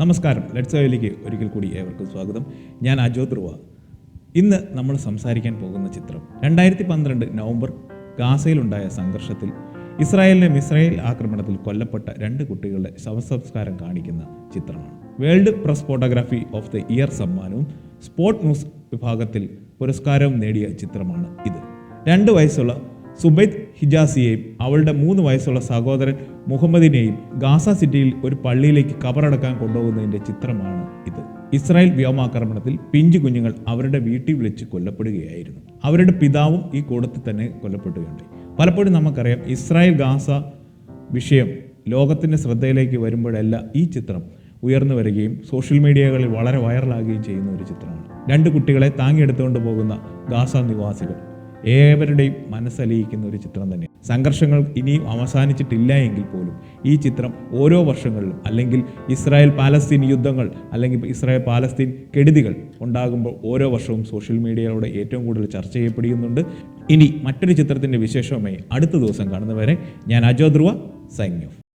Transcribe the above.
നമസ്കാരം. ലെറ്റ്സ് ഓയിലേക്ക് ഒരിക്കൽ കൂടി ഏവർക്കും സ്വാഗതം. ഞാൻ അജോ ധ്രുവ. ഇന്ന് നമ്മൾ സംസാരിക്കാൻ പോകുന്ന ചിത്രം രണ്ടായിരത്തി പന്ത്രണ്ട് നവംബർ ഗാസയിലുണ്ടായ സംഘർഷത്തിൽ ഇസ്രായേലിലെ മിസ്രയേൽ ആക്രമണത്തിൽ കൊല്ലപ്പെട്ട രണ്ട് കുട്ടികളുടെ ശവസംസ്കാരം കാണിക്കുന്ന ചിത്രമാണ്. World press photography of the year സമ്മാനവും സ്പോർട്ട് ന്യൂസ് വിഭാഗത്തിൽ പുരസ്കാരവും നേടിയ ചിത്രമാണ് ഇത്. രണ്ട് വയസ്സുള്ള സുബൈദ് ഹിജാസിയെയും അവളുടെ മൂന്ന് വയസ്സുള്ള സഹോദരൻ മുഹമ്മദിനെയും ഗാസ സിറ്റിയിൽ ഒരു പള്ളിയിലേക്ക് കബറടക്കാൻ കൊണ്ടുപോകുന്നതിന്റെ ചിത്രമാണ് ഇത്. ഇസ്രായേൽ വ്യോമാക്രമണത്തിൽ പിഞ്ചു കുഞ്ഞുങ്ങൾ അവരുടെ വീട്ടിൽ വിളിച്ച് കൊല്ലപ്പെടുകയായിരുന്നു. അവരുടെ പിതാവും ഈ കൂടത്തിൽ തന്നെ കൊല്ലപ്പെടുകയുണ്ടായി പലപ്പോഴും നമുക്കറിയാം ഇസ്രായേൽ ഗാസ വിഷയം ലോകത്തിന്റെ ശ്രദ്ധയിലേക്ക് വരുമ്പോഴല്ല ഈ ചിത്രം ഉയർന്നു വരികയും സോഷ്യൽ മീഡിയകളിൽ വളരെ വൈറലാകുകയും ചെയ്യുന്ന ഒരു ചിത്രമാണ്. രണ്ട് കുട്ടികളെ താങ്ങിയെടുത്തുകൊണ്ട് പോകുന്ന ഗാസ നിവാസികൾ. ഏവരുടെയും മനസ്സലിയിക്കുന്ന ഒരു ചിത്രം തന്നെ സംഘർഷങ്ങൾ ഇനിയും അവസാനിച്ചിട്ടില്ല എങ്കിൽ പോലും ഈ ചിത്രം ഓരോ വർഷങ്ങളിലും അല്ലെങ്കിൽ ഇസ്രായേൽ പാലസ്തീൻ യുദ്ധങ്ങൾ അല്ലെങ്കിൽ ഇസ്രായേൽ പാലസ്തീൻ കെടുതികൾ ഉണ്ടാകുമ്പോൾ ഓരോ വർഷവും സോഷ്യൽ മീഡിയയിലൂടെ ഏറ്റവും കൂടുതൽ ചർച്ച ചെയ്യപ്പെടുന്നുണ്ട്. ഇനി മറ്റൊരു ചിത്രത്തിന്റെ വിശേഷവുമായി അടുത്ത ദിവസം കാണുന്നവരെ ഞാൻ അജോ ധ്രുവ ഓഫ്.